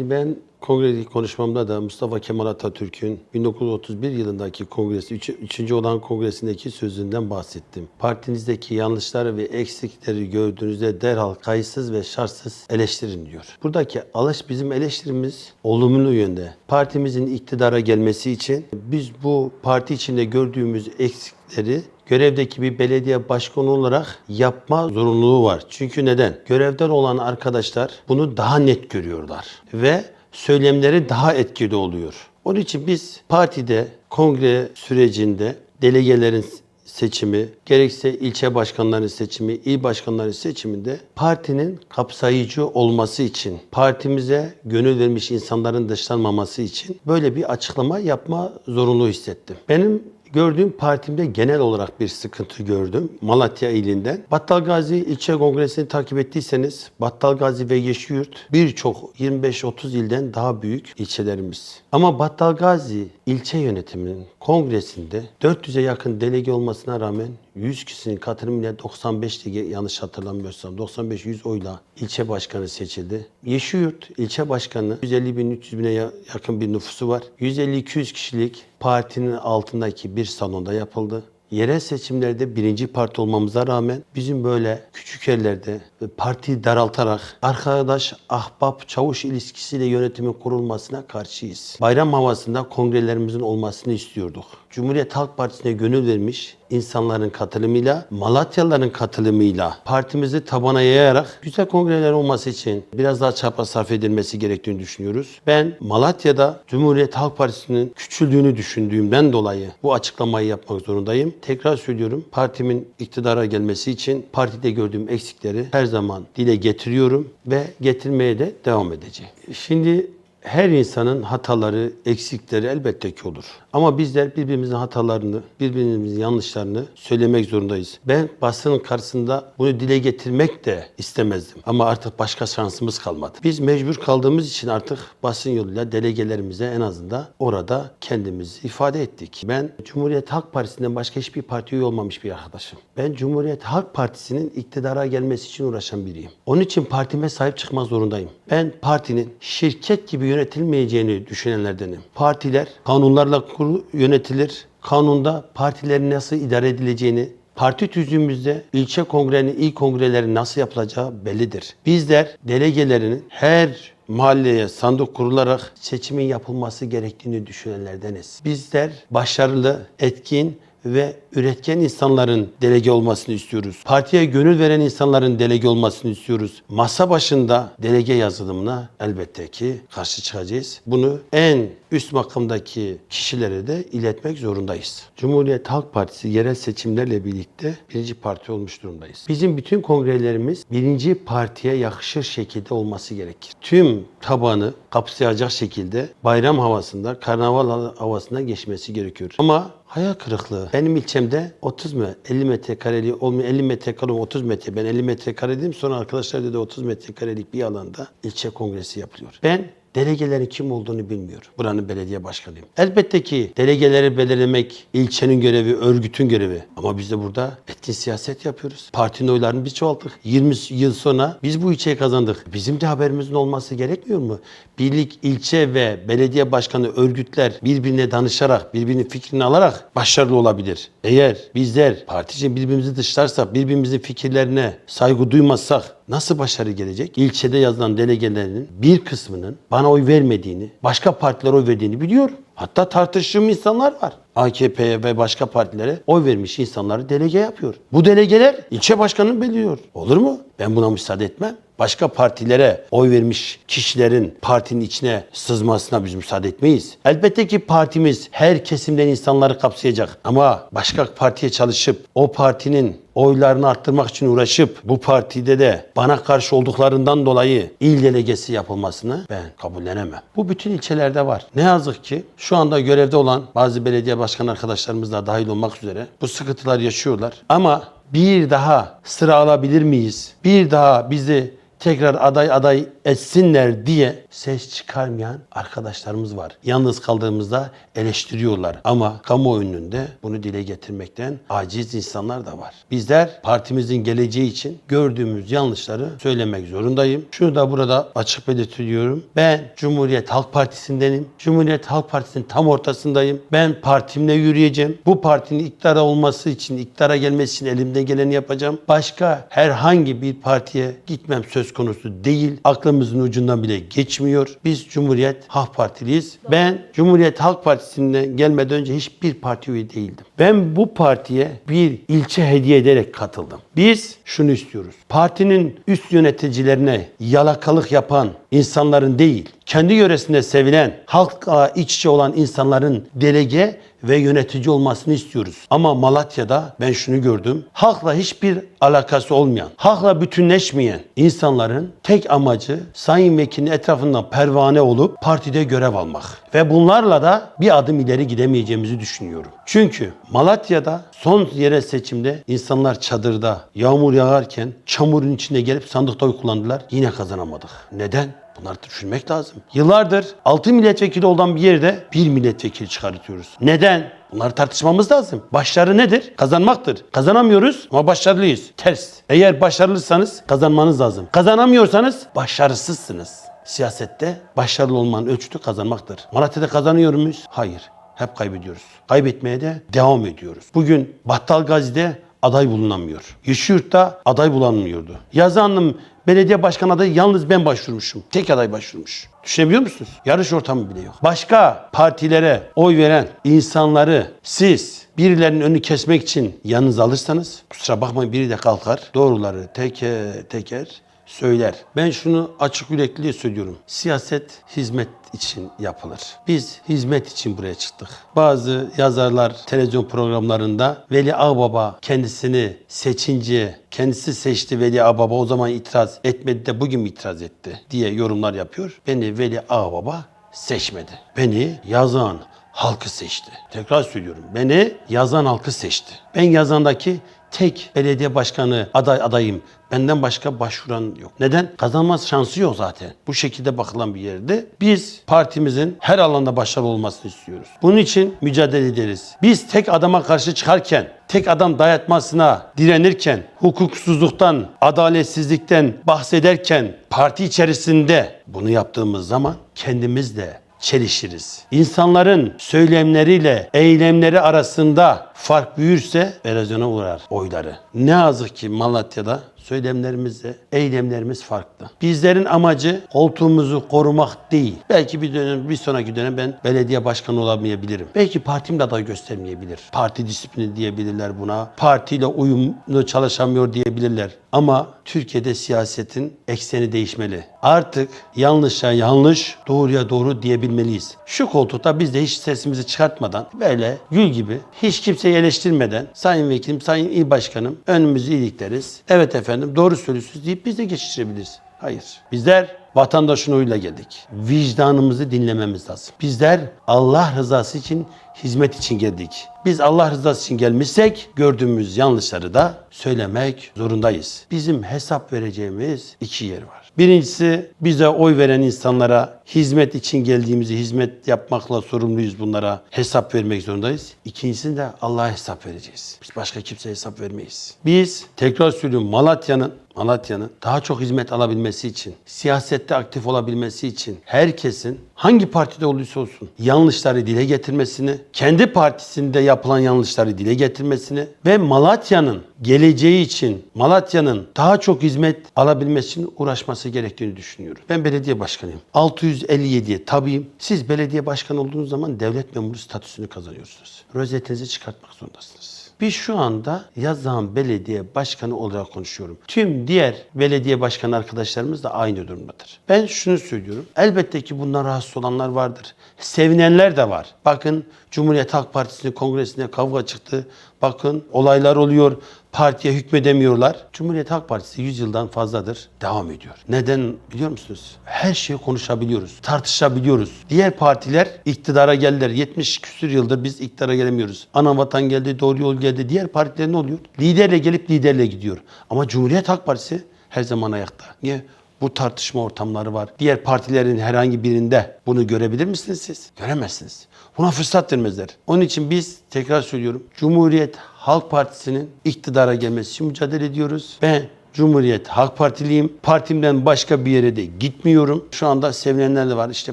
Ben kongre konuşmamda da Mustafa Kemal Atatürk'ün 1931 yılındaki kongresi, 3. olan kongresindeki sözünden bahsettim. Partinizdeki yanlışları ve eksikleri gördüğünüzde derhal kayıtsız ve şartsız eleştirin diyor. Buradaki alış bizim eleştirimiz olumlu yönde. Partimizin iktidara gelmesi için biz bu parti içinde gördüğümüz eksikleri görevdeki bir belediye başkanı olarak yapma zorunluluğu var. Çünkü neden? Görevden olan arkadaşlar bunu daha net görüyorlar ve söylemleri daha etkili oluyor. Onun için biz partide kongre sürecinde delegelerin seçimi, gerekse ilçe başkanlarının seçimi, il başkanlarının seçiminde partinin kapsayıcı olması için, partimize gönül vermiş insanların dışlanmaması için böyle bir açıklama yapma zorunluluğu hissettim. Benim gördüğüm partimde genel olarak bir sıkıntı gördüm. Malatya ilinden. Battal Gazi ilçe kongresini takip ettiyseniz Battal Gazi ve Yeşilyurt birçok 25-30 ilden daha büyük ilçelerimiz. Ama Battal Gazi ilçe yönetiminin kongresinde 400'e yakın delege olmasına rağmen 100 kişinin katılımıyla 95 lige yanlış hatırlamıyorsam 95-100 oyla ilçe başkanı seçildi. Yeşilyurt ilçe başkanı 150 bin 300 bine ya- yakın bir nüfusu var. 150-200 kişilik partinin altındaki bir salonda yapıldı. Yerel seçimlerde birinci parti olmamıza rağmen bizim böyle küçük yerlerde partiyi daraltarak arkadaş, ahbap, çavuş ilişkisiyle yönetimin kurulmasına karşıyız. Bayram havasında kongrelerimizin olmasını istiyorduk. Cumhuriyet Halk Partisi'ne gönül vermiş insanların katılımıyla, Malatyalıların katılımıyla partimizi tabana yayarak güzel kongreler olması için biraz daha çaba sarf edilmesi gerektiğini düşünüyoruz. Ben Malatya'da Cumhuriyet Halk Partisi'nin küçüldüğünü düşündüğümden dolayı bu açıklamayı yapmak zorundayım. Tekrar söylüyorum partimin iktidara gelmesi için partide gördüğüm eksikleri her zaman dile getiriyorum ve getirmeye de devam edeceğim. Şimdi her insanın hataları, eksikleri elbette ki olur. Ama bizler birbirimizin hatalarını, birbirimizin yanlışlarını söylemek zorundayız. Ben basının karşısında bunu dile getirmek de istemezdim. Ama artık başka şansımız kalmadı. Biz mecbur kaldığımız için artık basın yoluyla delegelerimize en azından orada kendimizi ifade ettik. Ben Cumhuriyet Halk Partisi'nden başka hiçbir parti üye olmamış bir arkadaşım. Ben Cumhuriyet Halk Partisi'nin iktidara gelmesi için uğraşan biriyim. Onun için partime sahip çıkmak zorundayım. Ben partinin şirket gibi yönetilmeyeceğini düşünenlerdenim. Partiler kanunlarla yönetilir. Kanunda partilerin nasıl idare edileceğini, Parti tüzüğümüzde ilçe kongrenin, il kongrelerin nasıl yapılacağı bellidir. Bizler delegelerinin her mahalleye sandık kurularak seçimin yapılması gerektiğini düşünenlerdeniz. Bizler başarılı, etkin ve üretken insanların delege olmasını istiyoruz. Partiye gönül veren insanların delege olmasını istiyoruz. Masa başında delege yazılımına elbette ki karşı çıkacağız. Bunu en üst makamdaki kişilere de iletmek zorundayız. Cumhuriyet Halk Partisi yerel seçimlerle birlikte birinci parti olmuş durumdayız. Bizim bütün kongrelerimiz birinci partiye yakışır şekilde olması gerekir. Tüm tabanı kapsayacak şekilde bayram havasında, karnaval havasında geçmesi gerekiyor. Ama hayal kırıklığı. Benim ilçemde 30 mu 50 metrekareli olmuyor 50 metrekare 30 metre. Ben 50 metrekare dedim sonra arkadaşlar dedi 30 metrekarelik bir alanda ilçe kongresi yapılıyor. Ben delegelerin kim olduğunu bilmiyorum. Buranın belediye başkanıyım. Elbette ki delegeleri belirlemek ilçenin görevi, örgütün görevi. Ama biz de burada etkin siyaset yapıyoruz. Partinin oylarını biz çoğalttık. 20 yıl sonra biz bu ilçeyi kazandık. Bizim de haberimizin olması gerekmiyor mu? Birlik, ilçe ve belediye başkanı örgütler birbirine danışarak, birbirinin fikrini alarak başarılı olabilir. Eğer bizler partici birbirimizi dışlarsak, birbirimizin fikirlerine saygı duymazsak nasıl başarı gelecek? İlçede yazılan delegelerin bir kısmının bana oy vermediğini, başka partilere oy verdiğini biliyorum. Hatta tartıştığım insanlar var. AKP'ye ve başka partilere oy vermiş insanları delege yapıyor. Bu delegeler ilçe başkanını belirliyor. Olur mu? Ben buna müsaade etmem. Başka partilere oy vermiş kişilerin partinin içine sızmasına biz müsaade etmeyiz. Elbette ki partimiz her kesimden insanları kapsayacak. Ama başka partiye çalışıp o partinin oylarını arttırmak için uğraşıp bu partide de bana karşı olduklarından dolayı il delegesi yapılmasını ben kabullenemem. Bu bütün ilçelerde var. Ne yazık ki şu anda görevde olan bazı belediye başkan arkadaşlarımız da dahil olmak üzere bu sıkıntılar yaşıyorlar. Ama bir daha sıra alabilir miyiz? Bir daha bizi tekrar aday aday etsinler diye ses çıkarmayan arkadaşlarımız var. Yalnız kaldığımızda eleştiriyorlar ama kamuoyu önünde bunu dile getirmekten aciz insanlar da var. Bizler partimizin geleceği için gördüğümüz yanlışları söylemek zorundayım. Şunu da burada açık belirtiyorum. Ben Cumhuriyet Halk Partisi'ndenim. Cumhuriyet Halk Partisi'nin tam ortasındayım. Ben partimle yürüyeceğim. Bu partinin iktidara olması için, iktidara gelmesi için elimden geleni yapacağım. Başka herhangi bir partiye gitmem söz konusu değil. Aklımızın ucundan bile geçmiyor. Biz Cumhuriyet Halk Partiliyiz. Ben Cumhuriyet Halk Partisi'nden gelmeden önce hiçbir parti üye değildim. Ben bu partiye bir ilçe hediye ederek katıldım. Biz şunu istiyoruz. Partinin üst yöneticilerine yalakalık yapan insanların değil, kendi yöresinde sevilen, halkla iç içe olan insanların delege ve yönetici olmasını istiyoruz. Ama Malatya'da ben şunu gördüm. Halkla hiçbir alakası olmayan, halkla bütünleşmeyen insanların tek amacı Sayın Vekilin etrafından pervane olup partide görev almak. Ve bunlarla da bir adım ileri gidemeyeceğimizi düşünüyorum. Çünkü Malatya'da son yerel seçimde insanlar çadırda yağmur yağarken çamurun içinde gelip sandıkta oy kullandılar. Yine kazanamadık. Neden? Bunları düşünmek lazım. Yıllardır 6 milletvekili olan bir yerde bir milletvekili çıkartıyoruz. Neden? Bunları tartışmamız lazım. Başarı nedir? Kazanmaktır. Kazanamıyoruz ama başarılıyız. Ters. Eğer başarılıysanız kazanmanız lazım. Kazanamıyorsanız başarısızsınız. Siyasette başarılı olmanın ölçütü kazanmaktır. Malatya'da kazanıyor muyuz? Hayır. Hep kaybediyoruz. Kaybetmeye de devam ediyoruz. Bugün Battal Gazi'de aday bulunamıyor. Yeşilyurt'ta aday bulanmıyordu. Yazanım belediye başkan adayı yalnız ben başvurmuşum. Tek aday başvurmuş. Düşünebiliyor musunuz? Yarış ortamı bile yok. Başka partilere oy veren insanları siz birilerinin önünü kesmek için yanınıza alırsanız kusura bakmayın biri de kalkar doğruları teker teker söyler. Ben şunu açık yürekliyle söylüyorum. Siyaset hizmet için yapılır. Biz hizmet için buraya çıktık. Bazı yazarlar televizyon programlarında Veli Ağbaba kendisini seçince kendisi seçti Veli Ağbaba o zaman itiraz etmedi de bugün mü itiraz etti diye yorumlar yapıyor. Beni Veli Ağbaba seçmedi. Beni yazan halkı seçti. Tekrar söylüyorum. Beni yazan halkı seçti. Ben yazandaki tek belediye başkanı aday adayım. Benden başka başvuran yok. Neden? Kazanma şansı yok zaten. Bu şekilde bakılan bir yerde biz partimizin her alanda başarılı olmasını istiyoruz. Bunun için mücadele ederiz. Biz tek adama karşı çıkarken, tek adam dayatmasına direnirken, hukuksuzluktan, adaletsizlikten bahsederken parti içerisinde bunu yaptığımız zaman kendimiz de çelişiriz. İnsanların söylemleriyle eylemleri arasında fark büyürse erozyona uğrar oyları. Ne yazık ki Malatya'da söylemlerimizle eylemlerimiz farklı. Bizlerin amacı koltuğumuzu korumak değil. Belki bir dönem bir sonraki dönem ben belediye başkanı olamayabilirim. Belki partim de aday göstermeyebilir. Parti disiplini diyebilirler buna. Partiyle uyumlu çalışamıyor diyebilirler. Ama Türkiye'de siyasetin ekseni değişmeli. Artık yanlışa yanlış, doğruya doğru diyebilmeliyiz. Şu koltukta biz de hiç sesimizi çıkartmadan böyle gül gibi hiç kimseyi eleştirmeden Sayın Vekilim, Sayın İl Başkanım önümüzü ilikleriz. Evet efendim doğru söylüyorsunuz deyip biz de geçiştirebiliriz. Hayır. Bizler vatandaşın oyuyla geldik. Vicdanımızı dinlememiz lazım. Bizler Allah rızası için, hizmet için geldik. Biz Allah rızası için gelmişsek gördüğümüz yanlışları da söylemek zorundayız. Bizim hesap vereceğimiz iki yer var. Birincisi bize oy veren insanlara hizmet için geldiğimizi hizmet yapmakla sorumluyuz bunlara hesap vermek zorundayız. İkincisinde Allah'a hesap vereceğiz. Biz başka kimseye hesap vermeyiz. Biz tekrar söylüyorum Malatya'nın Malatya'nın daha çok hizmet alabilmesi için, siyasette aktif olabilmesi için herkesin hangi partide olursa olsun yanlışları dile getirmesini, kendi partisinde yapılan yanlışları dile getirmesini ve Malatya'nın geleceği için, Malatya'nın daha çok hizmet alabilmesi için uğraşması gerektiğini düşünüyorum. Ben belediye başkanıyım. 657'ye tabiyim. Siz belediye başkanı olduğunuz zaman devlet memuru statüsünü kazanıyorsunuz. Rozetinizi çıkartmak zorundasınız. Biz şu anda Yazan Belediye Başkanı olarak konuşuyorum. Tüm diğer belediye başkanı arkadaşlarımız da aynı durumdadır. Ben şunu söylüyorum. Elbette ki bundan rahatsız olanlar vardır. Sevinenler de var. Bakın Cumhuriyet Halk Partisi'nin kongresinde kavga çıktı. Bakın olaylar oluyor. Partiye hükmedemiyorlar. Cumhuriyet Halk Partisi 100 yıldan fazladır devam ediyor. Neden biliyor musunuz? Her şeyi konuşabiliyoruz, tartışabiliyoruz. Diğer partiler iktidara geldiler. 70 küsür yıldır biz iktidara gelemiyoruz. Anavatan geldi, Doğru Yol geldi. Diğer partiler ne oluyor? Liderle gelip liderle gidiyor. Ama Cumhuriyet Halk Partisi her zaman ayakta. Niye? Bu tartışma ortamları var. Diğer partilerin herhangi birinde bunu görebilir misiniz siz? Göremezsiniz. Buna fırsat vermezler. Onun için biz tekrar söylüyorum. Cumhuriyet Halk Partisi'nin iktidara gelmesi için mücadele ediyoruz. Ben Cumhuriyet Halk Partiliyim. Partimden başka bir yere de gitmiyorum. Şu anda sevinenler de var. İşte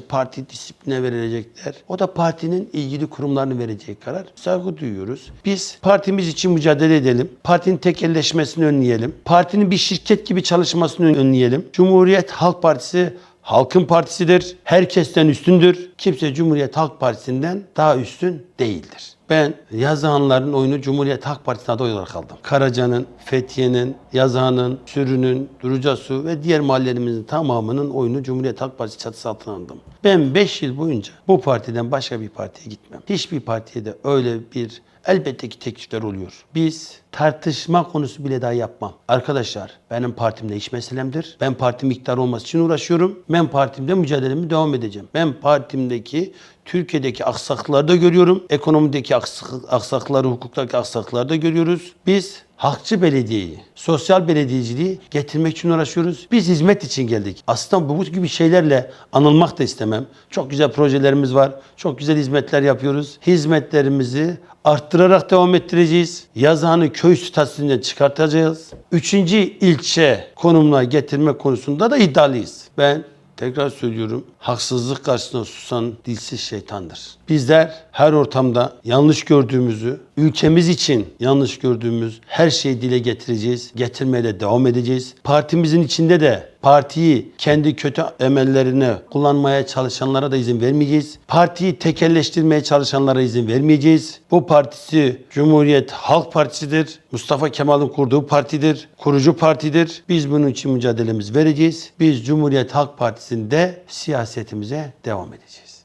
parti disipline verilecekler. O da partinin ilgili kurumlarını vereceği karar. Saygı duyuyoruz. Biz partimiz için mücadele edelim. Partinin tekelleşmesini önleyelim. Partinin bir şirket gibi çalışmasını önleyelim. Cumhuriyet Halk Partisi halkın partisidir. Herkesten üstündür. Kimse Cumhuriyet Halk Partisi'nden daha üstün değildir. Ben Yazıhanların oyunu Cumhuriyet Halk Partisi'ne aday olarak aldım. Karaca'nın, Fethiye'nin, Yazıhan'ın, Sürü'nün, Durucasu ve diğer mahallelerimizin tamamının oyunu Cumhuriyet Halk Partisi çatısı altına aldım. Ben 5 yıl boyunca bu partiden başka bir partiye gitmem. Hiçbir partiye de öyle bir elbette ki teklifler oluyor. Biz tartışma konusu bile daha yapmam. Arkadaşlar benim partimde iş meselemdir. Ben partim iktidar olması için uğraşıyorum. Ben partimde mücadelemi devam edeceğim. Ben partimdeki Türkiye'deki aksaklıkları da görüyorum. Ekonomideki aksak- aksaklıkları, hukuktaki aksaklıkları da görüyoruz. Biz halkçı belediyeyi, sosyal belediyeciliği getirmek için uğraşıyoruz. Biz hizmet için geldik. Aslında bu gibi şeylerle anılmak da istemem. Çok güzel projelerimiz var. Çok güzel hizmetler yapıyoruz. Hizmetlerimizi arttırarak devam ettireceğiz. Yazıhanı köy statüsünden çıkartacağız. Üçüncü ilçe konumuna getirme konusunda da iddialıyız. Ben Tekrar söylüyorum. Haksızlık karşısında susan dilsiz şeytandır. Bizler her ortamda yanlış gördüğümüzü, ülkemiz için yanlış gördüğümüz her şeyi dile getireceğiz. Getirmeye de devam edeceğiz. Partimizin içinde de partiyi kendi kötü emellerine kullanmaya çalışanlara da izin vermeyeceğiz. Partiyi tekelleştirmeye çalışanlara izin vermeyeceğiz. Bu partisi Cumhuriyet Halk Partisi'dir. Mustafa Kemal'in kurduğu partidir. Kurucu partidir. Biz bunun için mücadelemizi vereceğiz. Biz Cumhuriyet Halk Partisi'nde siyasetimize devam edeceğiz.